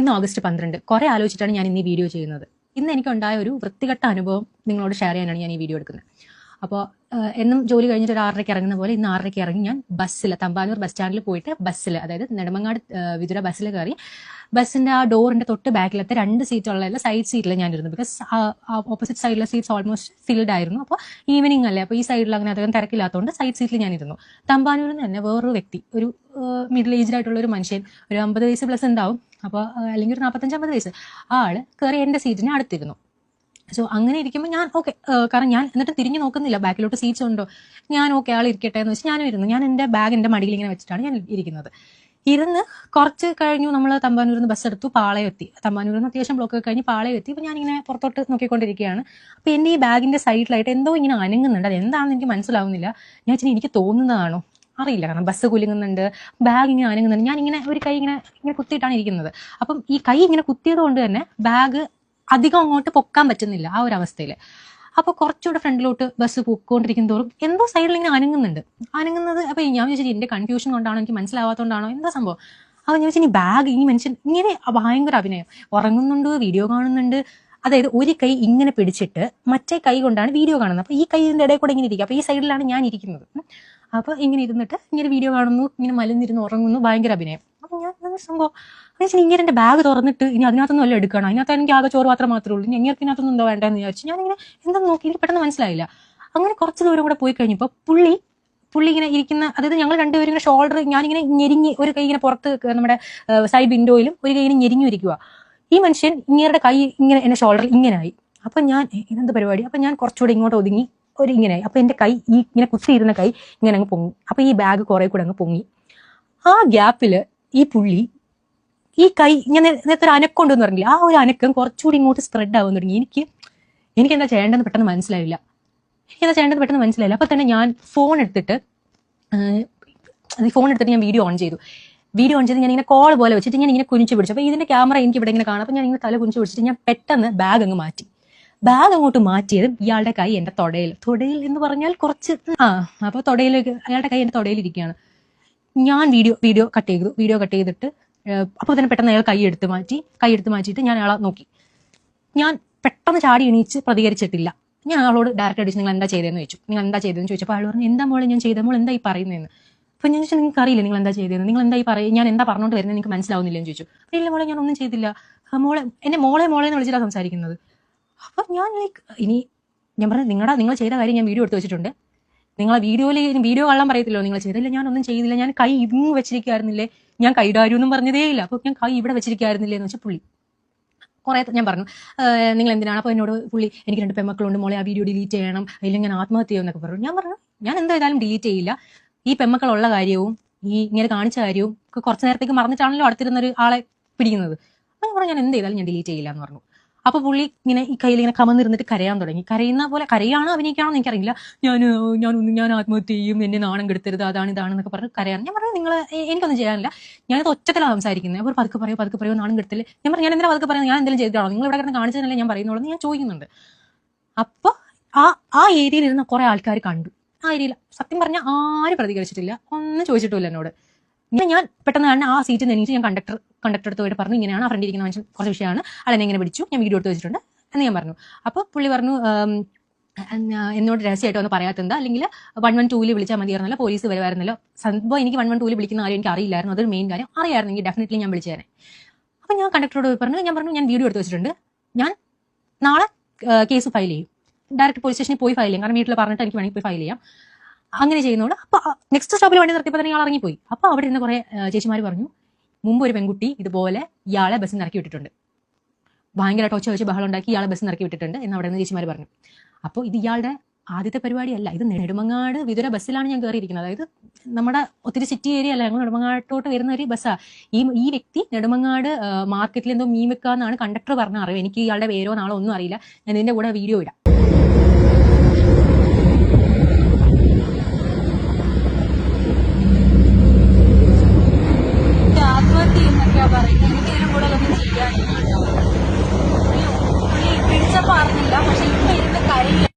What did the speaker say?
ഇന്ന് ഓഗസ്റ്റ് പന്ത്രണ്ട്. കുറെ ആലോചിച്ചിട്ടാണ് ഞാൻ ഇന്ന് ഈ വീഡിയോ ചെയ്യുന്നത്. ഇന്ന് എനിക്കുണ്ടായ ഒരു വൃത്തികെട്ട അനുഭവം നിങ്ങളോട് ഷെയർ ചെയ്യാനാണ് ഞാൻ ഈ വീഡിയോ എടുക്കുന്നത്. അപ്പോൾ എന്നും ജോലി കഴിഞ്ഞിട്ട് ഒരു ആറരയ്ക്ക് ഇറങ്ങുന്ന പോലെ ഇന്ന് ആറരയ്ക്ക് ഇറങ്ങി ഞാൻ ബസ്സിൽ തമ്പാനൂർ ബസ് സ്റ്റാൻഡിൽ പോയിട്ട് ബസ്സിൽ അതായത് നെടുമങ്ങാട് വിതുര ബസ്സിൽ കയറി ബസ്സിന്റെ ആ ഡോറിന്റെ തൊട്ട് ബാക്കിലത്തെ രണ്ട് സീറ്റുള്ള സൈഡ് സീറ്റിൽ ഞാനിരുന്നു. ബിക്കോസ് ഓപ്പോസിറ്റ് സൈഡിലെ സീറ്റ്സ് ഓൾമോസ്റ്റ് ഫിൽഡ് ആയിരുന്നു. അപ്പോൾ ഈവനിങ് അല്ലേ? അപ്പോൾ ഈ സൈഡിൽ അങ്ങനെ അധികം തിരക്കില്ലാത്തതുകൊണ്ട് സൈഡ് സീറ്റിൽ ഞാനിരുന്നു. തമ്പാനൂരിൽ നിന്ന് തന്നെ വേറൊരു വ്യക്തി ഒരു മിഡിൽ ഏജ്ഡ് ആയിട്ടുള്ള ഒരു മനുഷ്യൻ ഒരു അമ്പത് വയസ്സ് പ്ലസ് ഉണ്ടാവും. അപ്പോൾ അല്ലെങ്കിൽ ഒരു നാൽപ്പത്തഞ്ച് അമ്പത് വയസ്സ്. ആ ആൾ കയറി എന്റെ സീറ്റിന് അടുത്തിരുന്നു. സോ അങ്ങനെ ഇരിക്കുമ്പോൾ ഞാൻ ഓക്കെ കാരണം ഞാൻ എന്നിട്ട് തിരിഞ്ഞു നോക്കുന്നില്ല. ബാക്കിലോട്ട് സീറ്റ്സ് ഉണ്ടോ? ഞാൻ ഓക്കെ ആൾ ഇരിക്കട്ടെ എന്ന് വെച്ച് ഞാനും ഇരുന്നു. ഞാൻ എന്റെ ബാഗ് എന്റെ മടിയിൽ ഇങ്ങനെ വെച്ചിട്ടാണ് ഞാൻ ഇരിക്കുന്നത്. ഇരുന്ന് കുറച്ച് കഴിഞ്ഞു നമ്മൾ തമ്പാനൂരിൽ നിന്ന് ബസ് എടുത്തു പാളയം എത്തി. തമ്പാനൂരിൽ നിന്ന് അത്യാവശ്യം ബ്ലോക്ക് കഴിഞ്ഞ് പാളയം എത്തി. അപ്പോൾ ഞാനിങ്ങനെ പുറത്തോട്ട് നോക്കിക്കൊണ്ടിരിക്കുകയാണ്. അപ്പോൾ എന്റെ ഈ ബാഗിന്റെ സൈഡിലായിട്ട് എന്തോ ഇങ്ങനെ അനങ്ങുന്നുണ്ട്. അത് എന്താണെന്ന് എനിക്ക് മനസ്സിലാവുന്നില്ല. ഞാൻ വെച്ചാൽ എനിക്ക് തോന്നുന്നതാണോ? അറിയില്ല. കാരണം ബസ് കുലുങ്ങുന്നുണ്ട് ബാഗ് ഇങ്ങനെ അനങ്ങുന്നുണ്ട്. ഞാൻ ഇങ്ങനെ ഒരു കൈ ഇങ്ങനെ ഇങ്ങനെ കുത്തിയിട്ടാണ് ഇരിക്കുന്നത്. അപ്പം ഈ കൈ ഇങ്ങനെ കുത്തിയത് കൊണ്ട് തന്നെ ബാഗ് അധികം അങ്ങോട്ട് പൊക്കാൻ പറ്റുന്നില്ല ആ ഒരു അവസ്ഥയിൽ അപ്പോൾ കുറച്ചുകൂടെ ഫ്രണ്ടിലോട്ട് ബസ് പൊക്കോണ്ടിരിക്കും തോറും എന്തോ സൈഡിൽ ഇങ്ങനെ അനങ്ങുന്നുണ്ട്. അനങ്ങുന്നത് അപ്പോൾ ഞാൻ വിചാരിച്ചു എന്റെ കൺഫ്യൂഷൻ കൊണ്ടാണോ എനിക്ക് മനസ്സിലാവാത്തതുകൊണ്ടാണോ എന്താ സംഭവം? അപ്പോൾ ഞാൻ ചോദിച്ചാൽ ഈ ബാഗ് ഈ മനുഷ്യൻ ഇങ്ങനെ ഭയങ്കര അഭിനയം. ഉറങ്ങുന്നുണ്ട് വീഡിയോ കാണുന്നുണ്ട്. അതായത് ഒരു കൈ ഇങ്ങനെ പിടിച്ചിട്ട് മറ്റേ കൈ കൊണ്ടാണ് വീഡിയോ കാണുന്നത്. അപ്പോൾ ഈ കൈ ഇതിന്റെ ഇടയിൽ കൂടെ ഇങ്ങനെ ഇരിക്കുക. അപ്പോൾ ഈ സൈഡിലാണ് ഞാൻ ഇരിക്കുന്നത്. അപ്പോൾ ഇങ്ങനെ ഇരുന്നിട്ട് ഇങ്ങനെ വീഡിയോ കാണുന്നു ഇങ്ങനെ മലിന്നിരുന്ന് ഉറങ്ങുന്നു ഭയങ്കര അഭിനയം. അപ്പോൾ ഞാൻ സംഭവം? എന്ന് വെച്ചാൽ ഇങ്ങനെ എന്റെ ബാഗ് തുറന്നിട്ട് ഇനി അതിനകത്തൊന്നും അല്ല എടുക്കണം? അതിനകത്ത് എനിക്ക് ആകെ ചോറ് മാത്രം മാത്രമേ ഉള്ളൂ. ഇനി എങ്ങനെയൊക്കെ എന്തോ വേണ്ടെന്ന് വിചാരിച്ചു ഞാനിങ്ങനെ എന്താ നോക്കി? എനിക്ക് പെട്ടെന്ന് മനസ്സിലായില്ല. അങ്ങനെ കുറച്ച് ദൂരം കൂടെ പോയി കഴിഞ്ഞപ്പോൾ പുള്ളി പുള്ളി ഇങ്ങനെ ഇരിക്കുന്ന അതായത് ഞങ്ങൾ രണ്ടുപേരും ഇങ്ങനെ ഷോൾഡർ ഞാനിങ്ങനെ ഞെരിഞ്ഞ് ഒരു കൈ ഇങ്ങനെ പുറത്ത് നമ്മുടെ സൈഡ് വിൻഡോയിലും ഒരു കൈ ഇങ്ങനെ ഞെരിഞ്ഞു ഇരിക്കുക ഈ മനുഷ്യൻ ഇങ്ങേരുടെ കൈ ഇങ്ങനെ എന്റെ ഷോൾഡർ ഇങ്ങനെ ആയി. അപ്പൊ ഞാൻ "ഏ, ഇതെന്ത് പരിപാടി? അപ്പൊ ഞാൻ കുറച്ചുകൂടെ ഇങ്ങോട്ട് ഒതുങ്ങി. ഒരു ഇങ്ങനെ അപ്പൊ എന്റെ കൈ ഈ ഇങ്ങനെ കുത്തിയിരുന്ന കൈ ഇങ്ങനെ അങ്ങ് പൊങ്ങി. അപ്പൊ ഈ ബാഗ് കുറെ കൂടെ അങ്ങ് പൊങ്ങി. ആ ഗ്യാപ്പിൽ ഈ പുള്ളി ഈ കൈ ഇങ്ങനെ നേരത്തെ ഒരു അനക്കം പറഞ്ഞില്ല? ആ ഒരു അനക്കം കുറച്ചുകൂടി ഇങ്ങോട്ട് സ്പ്രെഡ് ആവാൻ തുടങ്ങി. എനിക്ക് എനിക്ക് എന്താ ചെയ്യേണ്ടതെന്ന് പെട്ടെന്ന് മനസ്സിലായില്ല. എനിക്ക് എന്താ ചെയ്യേണ്ടത് പെട്ടെന്ന് മനസ്സിലായില്ല. അപ്പൊ തന്നെ ഞാൻ ഫോൺ എടുത്തിട്ട് ഫോൺ എടുത്തിട്ട് ഞാൻ വീഡിയോ ഓൺ ചെയ്തു. വീഡിയോ ഓൺ ചെയ്ത് ഞാൻ ഇങ്ങനെ കോൾ പോലെ വെച്ചിട്ട് ഞാൻ ഇങ്ങനെ കുനിച്ച് പിടിച്ചു. അപ്പോൾ ഇതിന്റെ ക്യാമറ എനിക്ക് ഇവിടെ ഇങ്ങനെ കാണാം. അപ്പോൾ ഞാൻ ഇങ്ങനെ തല കുനിച്ച് പിടിച്ചിട്ട് ഞാൻ പെട്ടെന്ന് ബാഗ് അങ്ങ് മാറ്റി. ബാഗ് അങ്ങോട്ട് മാറ്റിയത് ഇയാളുടെ കൈ എന്റെ തൊടയിൽ. തൊടയിൽ എന്ന് പറഞ്ഞാൽ കുറച്ച് ആ അപ്പൊ തൊടയിലേക്ക് അയാളുടെ കൈ എന്റെ തൊടയിൽ ഇരിക്കുകയാണ്. ഞാൻ വീഡിയോ വീഡിയോ കട്ട് ചെയ്തു. വീഡിയോ കട്ട് ചെയ്തിട്ട് അപ്പോൾ തന്നെ പെട്ടെന്ന് അയാൾ കൈ എടുത്ത് മാറ്റി കൈ എടുത്ത് മാറ്റിയിട്ട് ഞാൻ അയാളെ നോക്കി. ഞാൻ പെട്ടെന്ന് ചാടി എണീച്ച് പ്രതികരിച്ചിട്ടില്ല. ഞാൻ അയാളോട് ഡയറക്റ്റ് അടിച്ച് നിങ്ങൾ എന്താ ചെയ്തതെന്ന് ചോദിച്ചു? നിങ്ങൾ എന്താ ചെയ്തതെന്ന് ചോദിച്ചപ്പോൾ അയാൾ പറഞ്ഞു എന്താ മോളെ ഞാൻ ചെയ്ത എന്താ ഈ പറയുന്നതെന്ന്? അപ്പോൾ ഞാൻ ചോദിച്ചാൽ നിങ്ങൾക്ക് അറിയില്ല നിങ്ങൾ എന്താ ചെയ്തതെന്ന്? നിങ്ങൾ എന്താ ഈ പറയും ഞാൻ എന്താ പറഞ്ഞോണ്ട് വരുന്നത് നിങ്ങൾക്ക് മനസ്സിലാവുന്നില്ലെന്ന് ചോദിച്ചു. ഇല്ല മോളെ ഞാൻ ഒന്നും ചെയ്തില്ല. മോളെ എന്നെ മോളെ മോളെ എന്ന് വിളിച്ചിട്ടാണ് സംസാരിക്കുന്നത്. അപ്പം ഞാൻ ലൈക്ക് ഇനി ഞാൻ പറഞ്ഞു നിങ്ങളുടെ നിങ്ങൾ ചെയ്ത കാര്യം ഞാൻ വീഡിയോ എടുത്ത് വെച്ചിട്ടുണ്ട്. നിങ്ങളെ വീഡിയോയിൽ വീഡിയോ കള്ളം പറയത്തില്ലോ നിങ്ങൾ ചെയ്തില്ല ഞാൻ ഒന്നും ചെയ്തില്ല. ഞാൻ കൈ ഇങ്ങ് വെച്ചിരിക്കുമായിരുന്നില്ലേ ഞാൻ കൈഡാരു എന്നും പറഞ്ഞതേ ഇല്ല. അപ്പോൾ ഞാൻ കൈ ഇവിടെ വെച്ചിരിക്കുമായിരുന്നില്ലേ എന്ന് വെച്ചാൽ പുള്ളി. കുറേ ഞാൻ പറഞ്ഞു നിങ്ങൾ എന്തിനാണ് അപ്പോൾ എന്നോട് പുള്ളി എനിക്ക് രണ്ട് പെമ്മക്കളുണ്ട് മോളെ ആ വീഡിയോ ഡിലീറ്റ് ചെയ്യണം. അല്ലെങ്കിൽ ഞാൻ ആത്മഹത്യ എന്നൊക്കെ പറഞ്ഞു. ഞാൻ പറഞ്ഞു ഞാൻ എന്തായാലും ഡിലീറ്റ് ചെയ്യില്ല. ഈ പെമ്മക്കളുള്ള കാര്യവും ഈ ഇങ്ങനെ കാണിച്ച കാര്യവും കുറച്ച് നേരത്തേക്ക് മറന്നിട്ടാണല്ലോ അടുത്തിരുന്ന ഒരു ആളെ പിടിക്കുന്നത്. അപ്പോൾ ഞാൻ പറഞ്ഞു ഞാൻ എന്ത് ചെയ്താലും ഞാൻ ഡിലീറ്റ് ചെയ്യില്ല എന്ന് പറഞ്ഞു. അപ്പോൾ പുള്ളി ഇങ്ങനെ ഈ കയ്യിൽ ഇങ്ങനെ കമന്നിരുന്നിട്ട് കരയാൻ തുടങ്ങി. കരയുന്ന പോലെ കരയാണോ അഭിനയിക്കാണോ എന്ന് എനിക്കറിയില്ല. ഞാൻ ഞാൻ ഞാൻ ആത്മഹത്യ ചെയ്യും എന്നെ നാണം കെടുത്തരുത് അതാണ് ഇതാണ് എന്നൊക്കെ പറഞ്ഞു കരയാൻ ഞാൻ പറഞ്ഞു നിങ്ങൾ എനിക്കൊന്നും ചെയ്യാനില്ല. ഞാനത് ഒറ്റത്തിലാണ് സംസാരിക്കുന്നത് അപ്പോൾ പതുക്കെ പറയോ പതുക്കെ പറയോ നാണം കെടുത്തില്ല ഞാൻ പറഞ്ഞു ഞാൻ എന്തിനാ പതുക്കെ പറയുന്നത് ഞാൻ എന്തെങ്കിലും ചെയ്തിട്ടാണോ? നിങ്ങൾ ഇവിടെ കിടന്ന് കാണിച്ചതല്ലേ ഞാൻ പറയുന്നുള്ളൂ ഞാൻ ചോദിക്കുന്നുണ്ട്. അപ്പോൾ ആ ആ ഏരിയയിൽ ഇരുന്ന കുറെ ആൾക്കാർ കണ്ടു. ആ ഏരിയയിൽ സത്യം പറഞ്ഞാൽ ആരും പ്രതികരിച്ചിട്ടില്ല. ഒന്നും ചോദിച്ചിട്ടില്ല എന്നോട്. ഞാൻ പെട്ടെന്ന് തന്നെ ആ സീറ്റിൽ നിന്ന് എനിക്ക് ഞാൻ കണ്ടക്ടർ കണ്ടക്ടർ അടുത്ത് പോയിട്ട് പറഞ്ഞു ഇങ്ങനെയാണ് ആ ഫ്രണ്ട് ഇരിക്കുന്ന മനുഷ്യൻ കുറച്ച് വിഷയമാണ്. ആളെന്നെ ഇങ്ങനെ പിടിച്ചു ഞാൻ വീഡിയോ എടുത്ത് വെച്ചിട്ടുണ്ട്. എന്ന് ഞാൻ പറഞ്ഞു. അപ്പോൾ പുള്ളി പറഞ്ഞു എന്നോട് രഹസ്യമായിട്ട് ഒന്ന് പറയാത്തെന്താ അല്ലെങ്കിൽ വൺ വൺ ടൂവിൽ വിളിച്ചാൽ മതിയായിരുന്നല്ലോ പോലീസ് വരുമായിരുന്നല്ലോ. സംഭവം എനിക്ക് വൺ വൺ ടൂവിൽ വിളിക്കുന്ന ആരും എനിക്ക് അറിയില്ലായിരുന്നു. അതൊരു മെയിൻ കാര്യം. അറിയായിരുന്നു അറിയായിരുന്നെങ്കിൽ ഡെഫിനറ്റ്ലി ഞാൻ വിളിച്ചേനെ. അപ്പം ഞാൻ കണ്ടക്ടറോട് പറഞ്ഞു ഞാൻ പറഞ്ഞു ഞാൻ വീഡിയോ എടുത്ത് വെച്ചിട്ടുണ്ട്. ഞാൻ നാളെ കേസ് ഫയൽ ചെയ്യും. ഡയറക്റ്റ് പോലീസ് സ്റ്റേഷനിൽ പോയി ഫയൽ ചെയ്യും. കാരണം വീട്ടിൽ പറഞ്ഞിട്ട് എനിക്ക് വേണമെങ്കിൽ പോയി ഫയൽ ചെയ്യാം. അങ്ങനെ ചെയ്യുന്നതുകൊണ്ട് അപ്പൊ നെക്സ്റ്റ് സ്റ്റോപ്പിൽ വണ്ടി നിർത്തിയപ്പോൾ തന്നെ ഇയാൾ ഇറങ്ങിപ്പോയി. അപ്പൊ അവിടെ ഇരുന്ന് കുറെ ചേച്ചിമാർ പറഞ്ഞു മുമ്പ് ഒരു പെൺകുട്ടി ഇതുപോലെ ഇയാളെ ബസ്സിൽ നിറക്കി വിട്ടിട്ടുണ്ട്. ഭയങ്കര ടോച്ച വെച്ച് ബഹളം ഉണ്ടാക്കി ഇയാളെ ബസ്സിൽ നിറക്കി വിട്ടിട്ടുണ്ട് എന്ന് അവിടെ നിന്ന് ചേച്ചിമാർ പറഞ്ഞു. അപ്പോൾ ഇത് ഇയാളുടെ ആദ്യത്തെ പരിപാടിയല്ല ഇത് നെടുമങ്ങാട് വിതുര ബസ്സിലാണ് ഞാൻ കയറിയിരിക്കുന്നത് അതായത് നമ്മുടെ ഒത്തിരി സിറ്റി ഏരിയ അല്ല ഞങ്ങൾ നെടുമങ്ങാട്ടോട്ട് വരുന്ന ഒരു ബസ്സാണ് ഈ ഈ വ്യക്തി നെടുമങ്ങാട് മാർക്കറ്റിൽ എന്തോ മീൻ വെക്കാന്നാണ് കണ്ടക്ടർ പറഞ്ഞ അറിവ്. എനിക്ക് ഇയാളുടെ പേരോ നാളോ ഒന്നും അറിയില്ല. ഞാൻ ഇതിന്റെ കൂടെ വീഡിയോ ഇടാം.